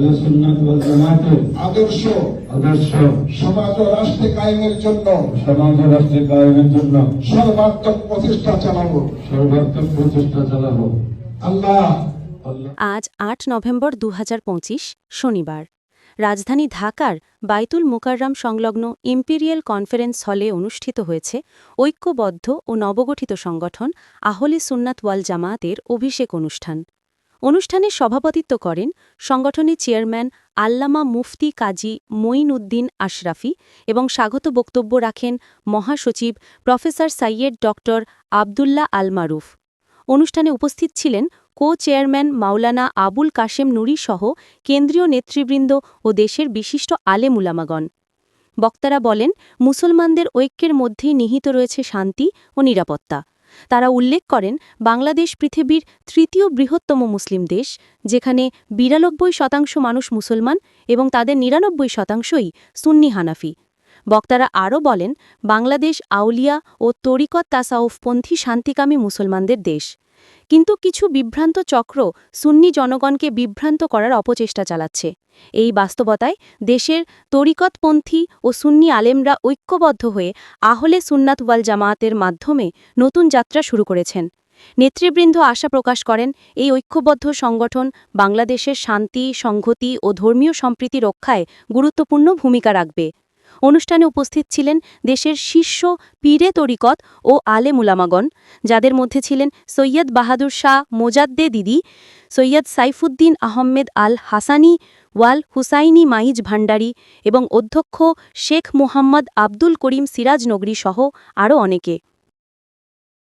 আহলে সুন্নাত ওয়াল জামাতের আদর্শ আদর্শ সমাজ ও রাষ্ট্রে কায়েমের জন্য সমাজ ও কায়েমের জন্য সর্বাত্মক প্রচেষ্টা চালাবো। সর্বাত্মক প্রচেষ্টা চালাবো। আল্লাহ। আজ আট নভেম্বর দু হাজার পঁচিশ শনিবার। রাজধানী ঢাকার বাইতুল মুকাররাম সংলগ্ন ইম্পিরিয়াল কনফারেন্স হলে অনুষ্ঠিত হয়েছে ঐক্যবদ্ধ ও নবগঠিত সংগঠন আহলে সুন্নাত ওয়াল জামায়াতের অভিষেক অনুষ্ঠান। অনুষ্ঠানে সভাপতিত্ব করেন সংগঠনের চেয়ারম্যান আল্লামা মুফতি কাজী মঈন উদ্দিন আশরাফি এবং স্বাগত বক্তব্য রাখেন মহাসচিব প্রফেসর সাইয়েদ ডক্টর আবদুল্লাহ আল মারুফ অনুষ্ঠানে উপস্থিত ছিলেন কো চেয়ারম্যান মাওলানা আবুল কাশেম নুরি সহ কেন্দ্রীয় নেতৃবৃন্দ ও দেশের বিশিষ্ট আলেমুলামাগণ বক্তারা বলেন, মুসলমানদের ঐক্যের মধ্যেই নিহিত রয়েছে শান্তি ও নিরাপত্তা। তারা উল্লেখ করেন, বাংলাদেশ পৃথিবীর তৃতীয় বৃহত্তম মুসলিম দেশ, যেখানে বিরানব্বই শতাংশ মানুষ মুসলমান এবং তাদের নিরানব্বই শতাংশই সুন্নি হানাফি। বক্তারা আরও বলেন, বাংলাদেশ আউলিয়া ও তরিকত তাসাউফপন্থী শান্তিকামী মুসলমানদের দেশ। কিন্তু কিছু বিভ্রান্ত চক্র সুন্নি জনগণকে বিভ্রান্ত করার অপচেষ্টা চালাচ্ছে। এই বাস্তবতায় দেশের তরিকতপন্থী ও সুন্নি আলেমরা ঐক্যবদ্ধ হয়ে আহলে সুন্নাত ওয়াল জামায়াতের মাধ্যমে নতুন যাত্রা শুরু করেছেন। নেতৃবৃন্দ আশা প্রকাশ করেন, এই ঐক্যবদ্ধ সংগঠন বাংলাদেশের শান্তি, সংহতি ও ধর্মীয় সম্প্রীতি রক্ষায় গুরুত্বপূর্ণ ভূমিকা রাখবে। অনুষ্ঠানে উপস্থিত ছিলেন দেশের শীর্ষ পীরে তরিকত ও আলে মুলামাগণ যাদের মধ্যে ছিলেন সৈয়দ বাহাদুর শাহ মোজাদ্দে দিদি, সৈয়দ সাইফুদ্দিন আহমেদ আল হাসানি, ওয়াল হুসাইনি মাইজ ভান্ডারি এবং অধ্যক্ষ শেখ মুহাম্মদ আব্দুল করিম সিরাজনগরী সহ আরও অনেকে।